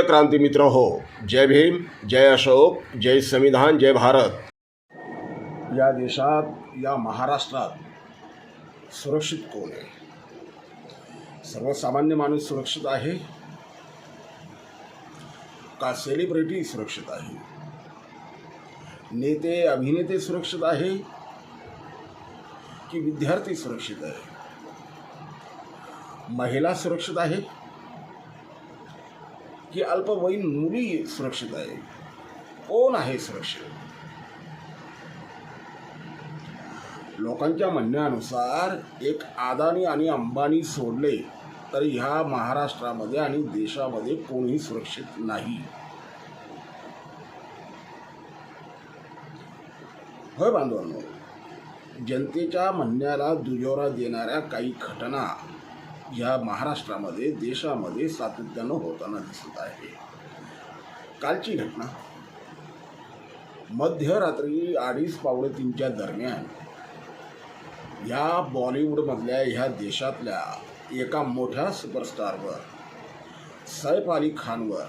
प्रिय क्रांती मित्र हो, जय भीम, जय अशोक, जय संविधान, जय भारत। या देशात, या महाराष्ट्रात सुरक्षित कोण आहे? सर्वसामान्य माणूस सुरक्षित आहे? का सेलिब्रिटी सुरक्षित आहे? नेते, अभिनेते सुरक्षित आहे? की विद्यार्थी सुरक्षित आहे? महिला सुरक्षित आहे? की अल्पवयीन मुली सुरक्षित आहे. कोण आहे सुरक्षित? लोकांच्या म्हणण्यानुसार एक अदानी आणि अंबानी सोडले तर ह्या महाराष्ट्रामध्ये आणि देशामध्ये कोणीही सुरक्षित नाही. होय बांधवांनो जनतेच्या म्हणण्याला दुजोरा देणाऱ्या काही घटना या महाराष्ट्रामध्ये देशामध्ये सातत्यानं होताना दिसत आहे. कालची घटना. मध्यरात्री अडीच पावणे तीनच्या दरम्यान ह्या बॉलिवूडमधल्या ह्या देशातल्या एका मोठ्या सुपरस्टारवर सैफ अली खानवर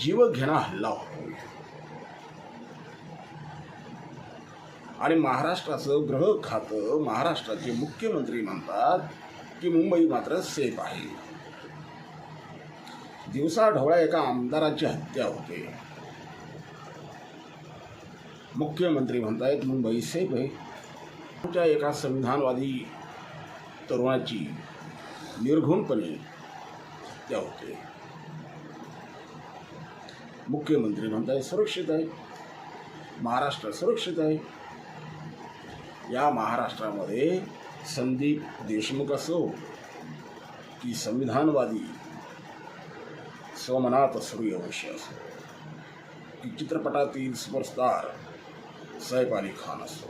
जीवघेणा हल्ला होतो. आणि महाराष्ट्राचं ग्रह खातं महाराष्ट्राचे मुख्यमंत्री म्हणतात की मुंबई मात्र सेफ आहे. दिवसा ढवळ्या एका आमदाराची हत्या होते. मुख्यमंत्री म्हणतायत मुंबई सेफ आहे. आमच्या एका संविधानवादी तरुणाची निर्घुणपणे हत्या होते. मुख्यमंत्री म्हणताय सुरक्षित आहे. महाराष्ट्र सुरक्षित आहे. या महाराष्ट्रामध्ये संदीप देशमुख असो की संविधानवादी सोमनाथ सूर्यवंशी असो की चित्रपटातील सुपरस्टार सैफ अली खान असो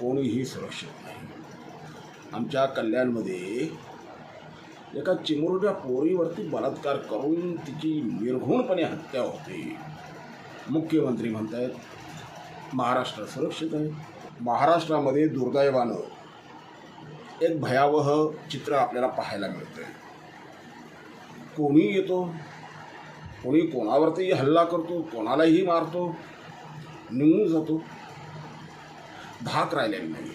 कोणीही सुरक्षित नाही. आमच्या कल्याणमध्ये एका चिमुरड्या पोरीवरती बलात्कार करून तिची निर्घुणपणे हत्या होते. मुख्यमंत्री म्हणतायत महाराष्ट्र सुरक्षित आहे. महाराष्ट्रामध्ये दुर्दैवानं एक भयावह चित्र आपल्याला पाहायला मिळतं कोणी येतो? कोणी कोणावरती हल्ला करतो? कोणालाही मारतो? निघून जातो. धाक राहिलेला नाही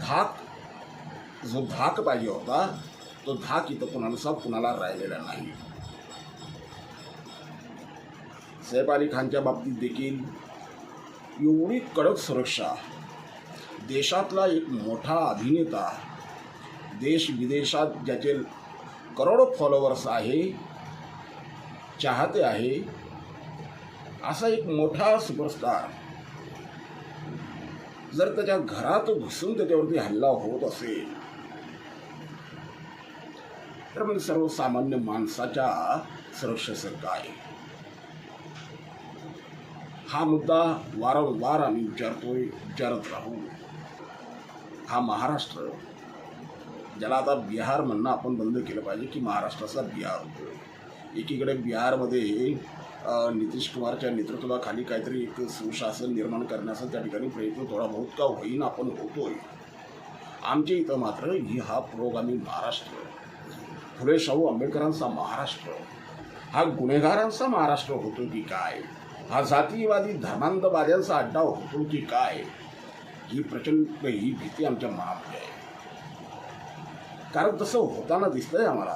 धाक जो धाक पाहिजे होता तो धाक इथं कुणाला कुणाला राहिलेला नाही. सैफ अली खानच्या बाबतीत देखील एवढी कडक सुरक्षा देशातला एक मोठा अभिनेता देश विदेशात ज्याचे करोडो फॉलोअर्स आहे चाहते आहे असा एक मोठा सुपरस्टार जर त्याच्या घरात घुसून त्याच्यावरती हल्ला होत असेल तर मग सर्वसामान्य माणसाच्या सुरक्षेचं काय हा मुद्दा वारंवार आम्ही विचारतोय विचारत राहू. हा महाराष्ट्र ज्याला आता बिहार म्हणणं आपण बंद केलं पाहिजे की महाराष्ट्राचा बिहार होतो. एकीकडे बिहारमध्ये नितीश कुमारच्या नेतृत्वाखाली काहीतरी एक सुशासन निर्माण करण्याचा त्या ठिकाणी प्रयत्न थोडा बहुत का होईन आपण होतोय. आमच्या इथं मात्र ही हा पुरोगामी महाराष्ट्र. फुले शाहू आंबेडकरांचा महाराष्ट्र. हा गुन्हेगारांचा महाराष्ट्र होतो की काय? हा जातीवादी धर्मांधवाद्यांचा अड्डा होतो की काय? ही प्रचंड ही भीती आमच्या मनामध्ये आहे. कारण तसं होताना दिसतंय आम्हाला.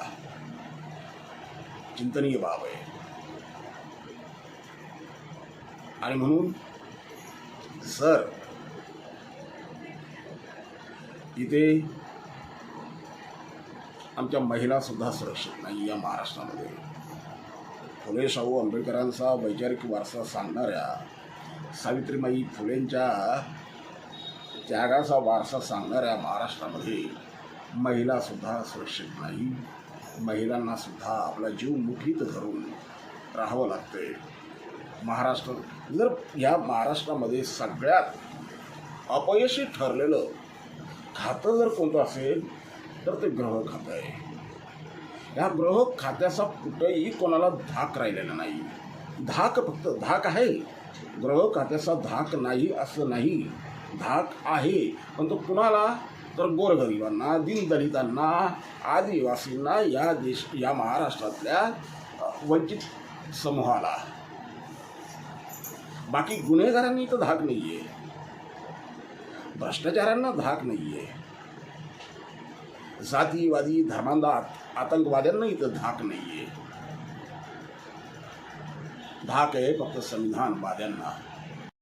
चिंतनीय बाब आहे. आणि म्हणून सर इथे आमच्या महिला सुद्धा सुरक्षित नाही या महाराष्ट्रामध्ये. फुले शाहू आंबेडकरांचा वैचारिक वारसा सांगणाऱ्या सावित्रीबाई फुलेंच्या त्यागाचा वारसा सांगणाऱ्या महाराष्ट्रामध्ये महिलासुद्धा सुरक्षित नाही. महिलांनासुद्धा आपला जीव मुठीत धरून राहावं लागते महाराष्ट्र जर या महाराष्ट्रामध्ये सगळ्यात अपयशी ठरलेलं खातं जर कोणतं असेल तर ते ग्रह खातं आहे. या ग्रह खात्याचा कुठंही कोणाला धाक राहिलेला नाही. धाक फक्त धाक आहे. ग्रह खात्याचा धाक नाही असं नाही. धाक आहे. पण तो कुणाला? तर गोरगरिबांना, दीनदलितांना, आदिवासींना, या देश, या महाराष्ट्रातल्या वंचित समूहाला. बाकी गुन्हेगारांनी इथं धाक नाही आहे भ्रष्टाचारांना धाक नाही आहे जातीवादी धर्मांधा आतंकवाद्यांना इथं धाक नाही आहे धाक आहे फक्त संविधानवाद्यांना.